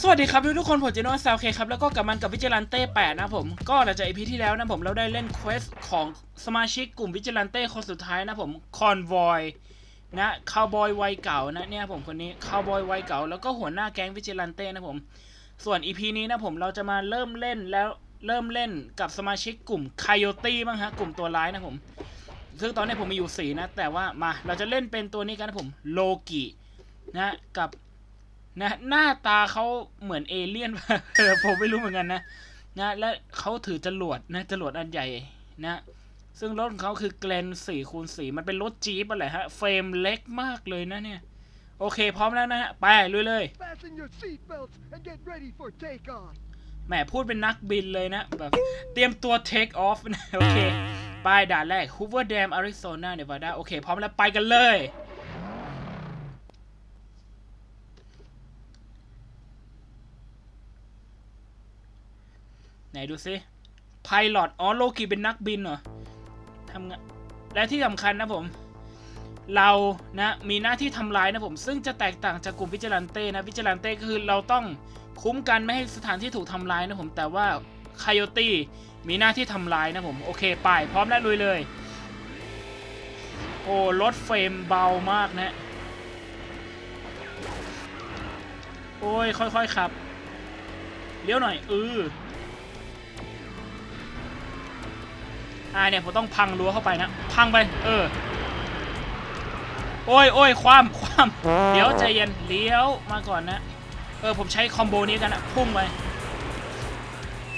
สวัสดีครับทุกคนผมเจโนซาวเคครับแล้วก็กลับมันกับวิจิลันเต้8นะผมก็หลังจากอีพีที่แล้วนะผมเราได้เล่นเควสของสมาชิกกลุ่มวิจิลันเต้คนสุดท้ายนะผมคอนวอยนะคาวบอยวัยเก่านะเนี่ยผมคนนี้คาวบอยวัยเก่าแล้วก็หัวหน้าแก๊งวิจิลันเต้นะผมส่วนอีพีนี้นะผมเราจะมาเริ่มเล่นแล้วเริ่มเล่นกับสมาชิกกลุ่มคายโยตี้บ้างฮะกลุ่มตัวร้ายนะผมซึ่งตอนนี้ผมมีอยู่สีนะแต่ว่ามาเราจะเล่นเป็นตัวนี้กันนะผมโลกินะกับ นะหน้าตาเขาเหมือนเอเลี่ยนเออผมไม่รู้เหมือนกันนะนะและเขาถือจรวดนะจรวดอันใหญ่นะ ซึ่งรถของเขาคือเกลนสี่คูณสี่มันเป็นรถจี๊ปอะไรฮะ เฟรมเล็กมากเลยนะเนี่ย โอเคพร้อมแล้วนะฮะ ไปลุยเลย Fasten your seatbelts and get ready for takeoff. แหมพูดเป็นนักบินเลยนะ แบบ เตรียมตัว take off นะ โอเค ไปด่านแรก Hoover Dam Arizona Nevada โอเค พร้อมแล้วไปกันเลย ไหนดูซิไพลอตอ๋อโลกิเป็นนักบินเหรอทำงานและที่สำคัญนะผม เรานะมีหน้าที่ทำลายนะผม ซึ่งจะแตกต่างจากกลุ่มวิจลันเต้นะวิจลันเต้ก็คือเราต้องคุ้มกันไม่ให้สถานที่ถูกทำลายนะผมแต่ว่าคายโยตี้มีหน้าที่ทำลายนะผมโอเคไปพร้อมแล้วลุยเลย โอ้รถเฟรมเบามากนะโอ้ยค่อยๆขับเลี้ยวหน่อยเออ อ่าเนี่ยผมต้องพังรั้วเข้าไปนะ พังไป เออ โอ้ยโอ้ยความความ เดี๋ยวใจเย็น เลี้ยวมาก่อนนะ เออผมใช้คอมโบนี้กันนะพุ่งไป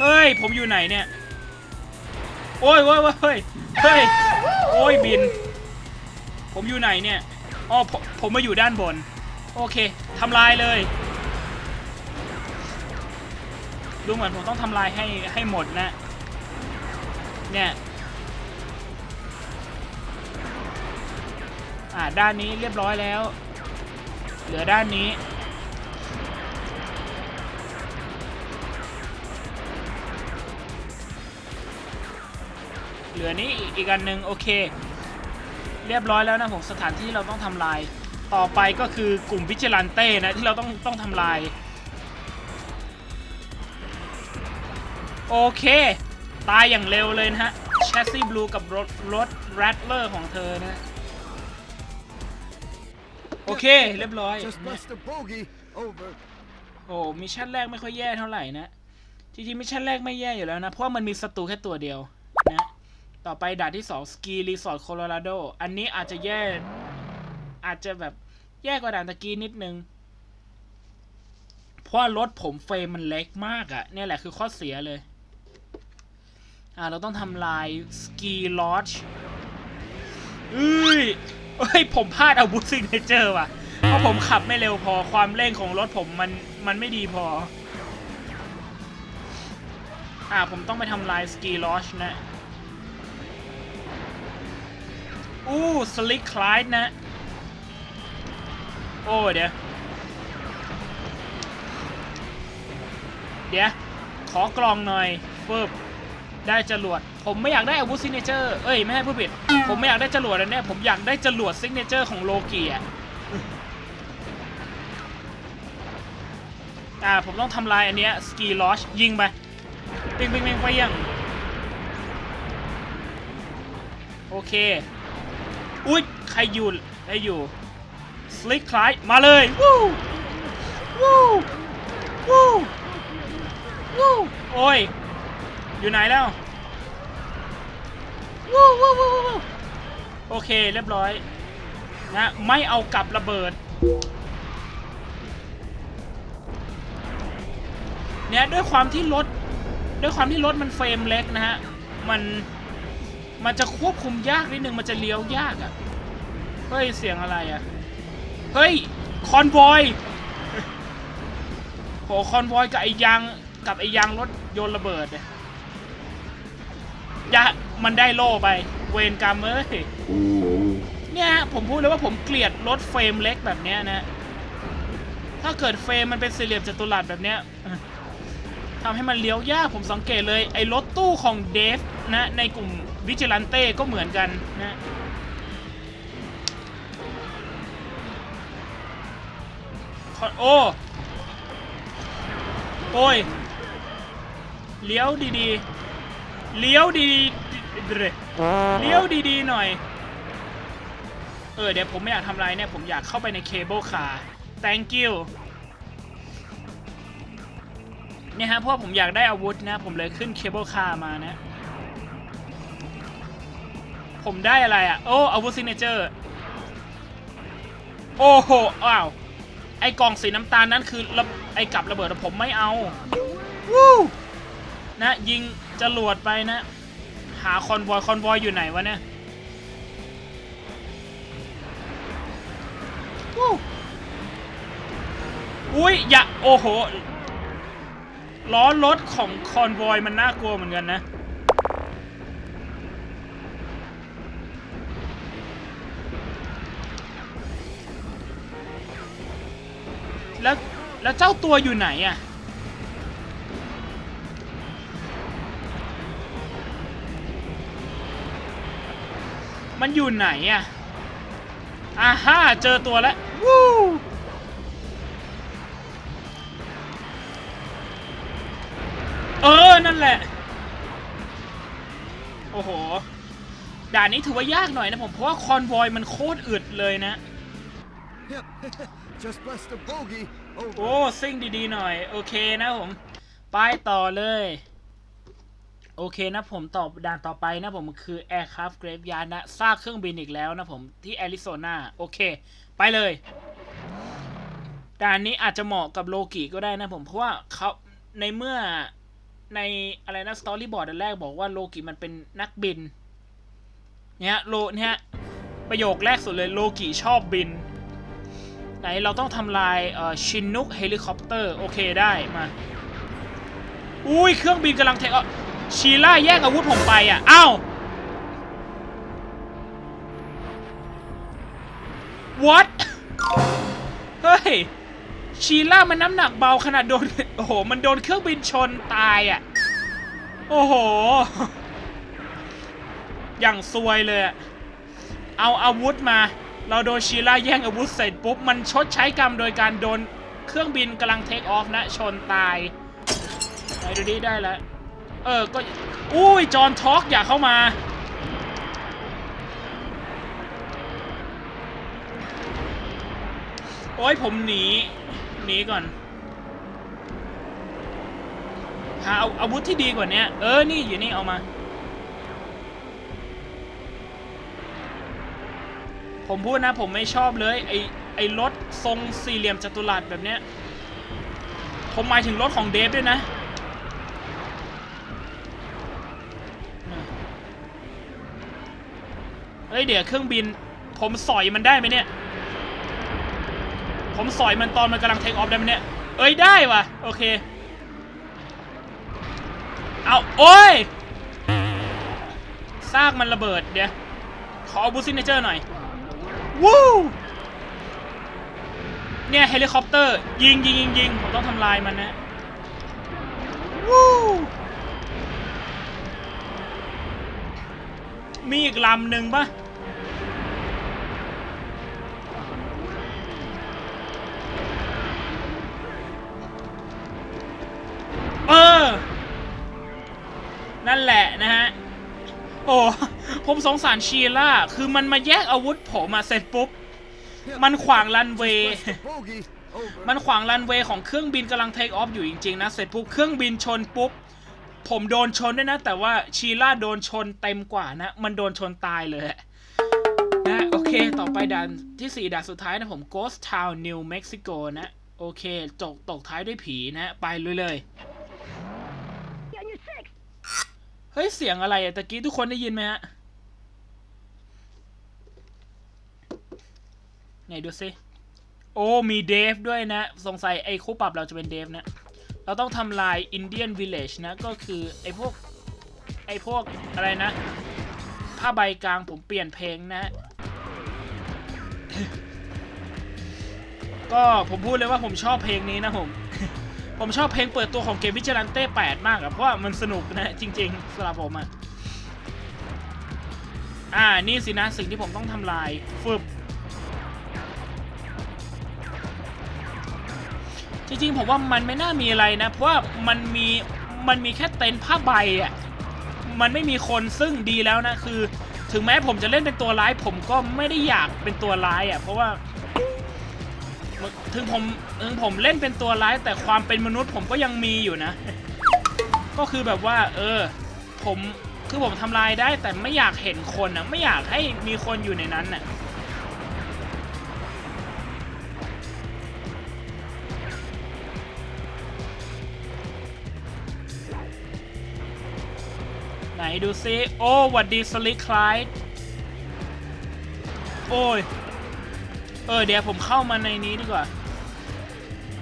เฮ้ย ผมอยู่ไหนเนี่ย โอ้ยโอ้ยโอ้ยเฮ้ยเฮ้ยโอ้ยบิน ผมอยู่ไหนเนี่ย อ๋อผมผมมาอยู่ด้านบน โอเคทำลายเลยดูเหมือนผมต้องทำลายให้ให้หมดนะ เนี่ย อ่าด้านนี้เรียบร้อยแล้ว เหลือด้านนี้ เหลือนี้อีกอีกอันหนึ่งโอเค เรียบร้อยแล้วนะผมสถานที่เราต้องทำลาย ต่อไปก็คือกลุ่มวิจิลันเต้นะที่เราต้องต้องทำลาย โอเค ตายอย่างเร็วเลยนะฮะแชสซี่บลูกับรถรถแรดเลอร์ของเธอนะ โอเค เรียบร้อย Just bust a bogey. Over. โอ้มิชชั่นแรกไม่ค่อยแย่เท่าไหร่นะ จริงๆมิชชั่นแรกไม่แย่อยู่แล้วนะ เพราะว่ามันมีศัตรูแค่ตัวเดียวนะ ต่อไปด่านที่ 2 สกีรีสอร์ทโคโลราโด อันนี้อาจจะแย่ อาจจะแบบแย่กว่าด่านตะกี้นิดนึง เพราะว่ารถผมเฟรมมันเล็กมากอะเนี่ยแหละคือข้อเสียเลย อ่าเราต้องทำลายสกีลอชเอ้ย เอ้ยผมพลาดอาวุธซิงเนเจอร์ว่ะ เพราะผมขับไม่เร็วพอความเร่งของรถผมมันมันไม่ดีพอ อ่าผมต้องไปทำลายสกีลอชนะ อู้สลิกคลายนะ โอ้เดี๋ยว เดี๋ยว ขอกลองหน่อยปึ๊บได้จรวด ผมไม่อยากได้อาวุธซิกเนเจอร์เอ้ยไม่ให้ผู้ผิด ผมไม่อยากได้จรวดอันเนี้ยผมอยากได้จรวดซิกเนเจอร์ของโลเกีอะอ่าผมต้องทำลายอันเนี้ยสกีลอชยิงไปปิงปิงปิงไปยังโอเค อุ้ยใครอยู่ได้อยู่สลิกคลายมาเลย วู้วู้วู้วู้โอ้ย อยู่ไหนแล้ว โอเคเรียบร้อยนะไม่เอากลับระเบิดเนี่ยด้วยความที่รถด้วยความที่รถมันเฟรมเล็กนะฮะมันมันจะควบคุมยากนิดนึงมันจะเลี้ยวยากอะ่ะเฮ้ยเสียงอะไรอะ่ะเฮ้ยคอนวอยโหคอนวอยกับไอ้ยางกับไอ้ยางรถโยนระเบิดเนี่ยยะ มันได้โล่ไป เวรกรรมเอ้ยเนี่ยผมพูดเลยว่าผมเกลียดรถเฟรมเล็กแบบเนี้ยนะ ถ้าเกิดเฟรมมันเป็นสี่เหลี่ยมจัตุรัสแบบเนี้ยทำให้มันเลี้ยวยากผมสังเกตเลย ไอ้รถตู้ของเดฟนะในกลุ่มวิจิลันเต้ก็เหมือนกันนะโอ้โอ้ย เลี้ยวดีๆ เลี้ยวดีๆ เลี้ยวดีๆหน่อย เออเดี๋ยวผมไม่อยากทำอะไรเนี่ยผมอยากเข้าไปในเคเบิลคาร์ thank you เนี่ยฮะเพราะว่าผมอยากได้อาวุธนะ ผมเลยขึ้นเคเบิลคาร์มานะ ผมได้อะไรอะ โอ้อาวุธซิเนเจอร์ โอ้โหอ้าว ไอกล่องสีน้ำตาลนั้นคือระไอกับระเบิดอะผมไม่เอา วู้นะยิงจรวดไปนะ หาคอนวอยคอนวอยอยู่ไหนวะเนี่ยวู้อุ้ยอย่าโอ้โห ล้อรถของคอนวอยมันน่ากลัวเหมือนกันนะแล้วแล้วเจ้าตัวอยู่ไหนอะ มันอยู่ไหนอะอ่าฮ่าเจอตัวแล้ววู้เออ นั่นแหละ โอ้โห ด่านนี้ถือว่ายากหน่อยนะผม เพราะว่าคอนวอยมันโคตรอึดเลยนะ Yep. Just blessed a bogey โอ้ over. ซิ่งดีๆหน่อย โอเคนะผม ไปต่อเลย โอเคนะผมตอบด่านต่อไปนะผมคือ Aircraft Graveyard นะซากเครื่องบินอีกแล้วนะผมที่แอริโซนาโอเค ไปเลยด่านนี้อาจจะเหมาะกับโลกิก็ได้นะผมเพราะว่าเขาในเมื่อในอะไรนะสตอรี่บอร์ดแรกบอกว่าโลกิมันเป็นนักบินเนี่ยโลเนี่ยประโยคแรกสุดเลยโลกิชอบบิน ไหนเราต้องทำลายชินนุกเฮลิคอปเตอร์โอเคได้มา อุ้ยเครื่องบินกำลังเทคออ ชีล่าแย่งอาวุธผมไปอะอ้าว what เฮ้ย ชีล่ามันน้ำหนักเบาขนาดโดน โอ้โห มันโดนเครื่องบินชนตายอะ โอ้โห อย่างซวยเลยอะเอาอาวุธมา เราโดนชีล่าแย่งอาวุธเสร็จปุ๊บ มันชดใช้กรรมโดยการโดนเครื่องบินกำลังเทคออฟนะ ชนตาย ไหนดูดิได้แล้ว เออ ก็อุ้ยจอห์นท็อกอย่าเข้ามา โอ้ยผมหนี หนีก่อน หาเอาอาวุธที่ดีกว่านี้เออ นี่อยู่นี่เอามา ผมพูดนะผมไม่ชอบเลย ไอไอรถทรงสี่เหลี่ยมจัตุรัสแบบเนี้ย ผมหมายถึงรถของเดฟด้วยนะ เฮ้ยเดี๋ยวเครื่องบิน ผมสอยมันได้ไหมเนี่ย ผมสอยมันตอนมันกำลังเทคออฟได้ไหมเนี่ย เอ้ยได้ว่ะ โอเค เอาโอ้ยซากมันระเบิดเดี๋ยว ขอบูซิเนเจอร์หน่อยวู้เนี่ยเฮลิคอปเตอร์ ยิงยิงยิงยิงผมต้องทำลายมันนะวู้ มีอีกลำหนึ่งปะเออ นั่นแหละนะฮะ โอ้ ผมสงสารชีล่า คือมันมาแยกอาวุธผมมาเสร็จปุ๊บ มันขวางรันเวย์ มันขวางรันเวย์ของเครื่องบินกำลังเทคออฟอยู่จริง ๆ นะ เสร็จปุ๊บ เครื่องบินชนปุ๊บ ผมโดนชนด้วยนะ แต่ว่าชีล่าโดนชนเต็มกว่านะ มันโดนชนตายเลยนะโอเค ต่อไปด่านที่ 4ด่านสุดท้ายนะผม Ghost Town New Mexico นะ โอเคจกตกท้ายด้วยผีนะ ไปเลยเลย เฮ้ย เสียงอะไรอะตะกี้ทุกคนได้ยินไหมฮะไหนดูสิ โอ้มีเดฟด้วยนะ สงสัยไอ้คู่ปรับเราจะเป็นเดฟนะ เราต้องทำลายอินเดียนวิลเลจนะ ก็คือไอ้พวก ไอ้พวกอะไรนะ ผ้าใบกลางผมเปลี่ยนเพลงนะ ก็ผมพูดเลยว่าผมชอบเพลงนี้นะผม ผมชอบเพลงเปิดตัวของเกมวิจลันเต้ 8 มากอะเพราะว่ามันสนุกนะจริงๆสำหรับผมอะอ่า นี่สินะสิ่งที่ผมต้องทำลายฟึบ จริงๆผมว่ามันไม่น่ามีอะไรนะ เพราะว่ามันมีมันมีแค่เต็นท์ผ้าใบอะมันไม่มีคนซึ่งดีแล้วนะคือ ถึงแม้ผมจะเล่นเป็นตัวร้าย ผมก็ไม่ได้อยากเป็นตัวร้ายอะเพราะว่าถึงผมถึงผมเล่นเป็นตัวร้าย แต่ความเป็นมนุษย์ผมก็ยังมีอยู่นะ ก็คือแบบว่า เออ ผมคือผมทำลายได้แต่ไม่อยากเห็นคนอะไม่อยากให้มีคนอยู่ในนั้นน่ะ ดูซิ โอ้วัดดีสลิกคลายโอ้ย เออ เดี๋ยวผมเข้ามาในนี้ดีกว่า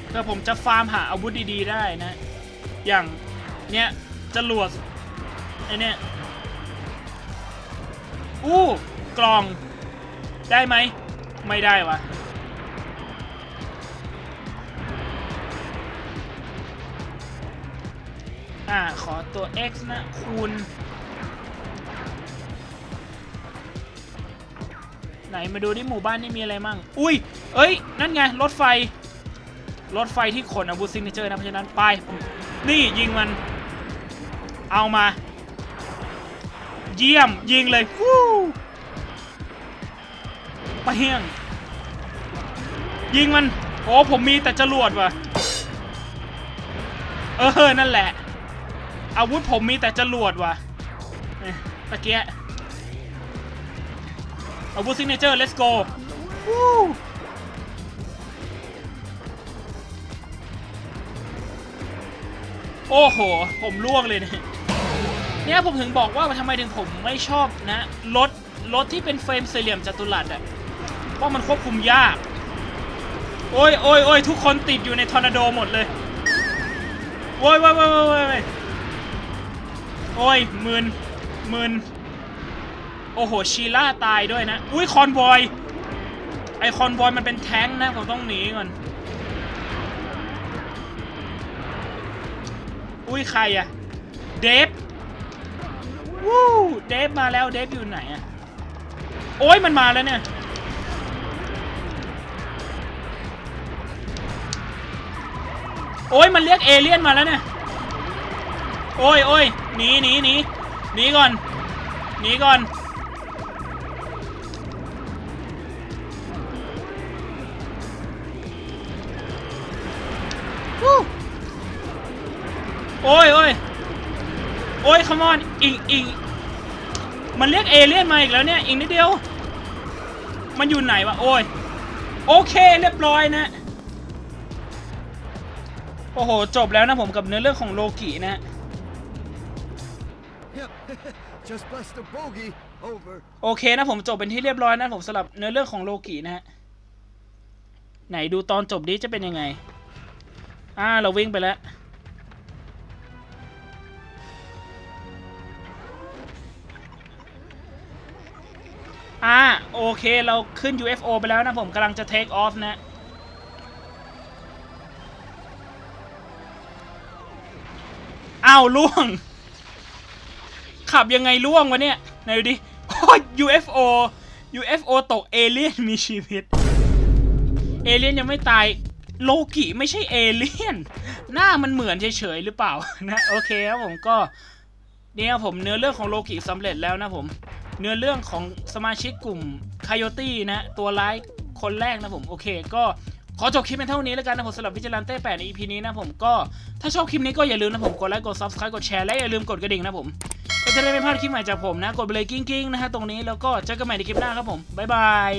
เพื่อผมจะฟาร์มหาอาวุธดีๆได้นะ อย่างเนี้ยจรวดไอเนี้ยอู้กล่อง ได้ไหม ไม่ได้วะอ่า ขอตัว x นะ คูณ ไหนมาดูที่หมู่บ้านนี่มีอะไรมั่ง อุ้ย เอ้ย นั่นไง รถไฟ รถไฟที่ขนอาวุธซิงเกิลเจอร์นะ เพราะฉะนั้นไป นี่ยิงมัน เอามา เยี่ยม ยิงเลยวู้ไปเฮียง ยิงมัน โอ้ ผมมีแต่จรวดว่ะ เออ นั่นแหละ อาวุธผมมีแต่จรวดว่ะตะเกียะ อาวุธซิกเนเจอร์ let's go โอ้โห ผมล่วงเลยเนี่ยเนี่ยผมถึงบอกว่าทำไมถึงผมไม่ชอบนะ รถ รถที่เป็นเฟรมสี่เหลี่ยมจัตุรัสอะ เพราะมันควบคุมยาก โอ้ยโอ้ยโอ้ยทุกคนติดอยู่ในทอร์นาโดหมดเลย โอ้ยโอ้ยโอ้ยโอ้ยโอ้ยโอ้ยหมื่นหมื่น โอ้โหชีล่าตายด้วยนะ อุ้ยคอนบอยไอคอนบอยมันเป็นแท้งนะผมต้องหนีก่อน อุ้ยใครอะเดฟวู้เดฟมาแล้วเดฟอยู่ไหนอะโอ้ยมันมาแล้วเนี่ยโอ้ยมันเรียกเอเลี่ยนมาแล้วเนี่ยโอ้ยโอ้ยหนีหนีหนีหนีก่อนหนีก่อน โอ้ยโอ้ยโอ้ย come on อีกอีกมันเรียกเอเลี่ยนมาอีกแล้วเนี่ย อีกนิดเดียว มันอยู่ไหนวะ โอ้ย โอเคเรียบร้อยนะ โอ้โห จบแล้วนะผมกับเนื้อเรื่องของโลกินะ Yep. Just blessed a bogey. Over. โอเคนะผมจบเป็นที่เรียบร้อยนะผมสำหรับเนื้อเรื่องของโลกินะฮะ ไหนดูตอนจบนี้จะเป็นยังไง อ่าเราวิ่งไปแล้ว อ่าโอเคเราขึ้น UFO ไปแล้วนะผมกำลังจะ take off นะอ้าวล่วง ขับยังไงล่วงวะเนี่ยไหนดูดิโอ้ย UFO UFO ตกเอเลี่ยนมีชีวิต เอเลี่ยนยังไม่ตายโลกิไม่ใช่เอเลี่ยน หน้ามันเหมือนเฉยๆหรือเปล่านะ โอเคครับผมก็เนี่ยผมเนื้อเรื่องของโลกิสำเร็จแล้วนะผม เนื้อเรื่องของสมาชิกกลุ่มคายตี้นะตัวร้ายคนแรกนะผมโอเค ก็ขอจบคลิปเป็นเท่านี้แล้วกันนะผมสำหรับวิจารณ์เต้แปดใน EP นี้นะผมก็ถ้าชอบคลิปนี้ก็อย่าลืมนะผมกดไลค์กด subscribe กดแชร์และอย่าลืมกดกระดิ่งนะผมก็จะได้ไม่พลาดคลิปใหม่จากผมนะ กดไปเลยกิ้งๆนะฮะตรงนี้แล้วก็เจอกันใหม่ในคลิปหน้าครับผมบ๊ายบาย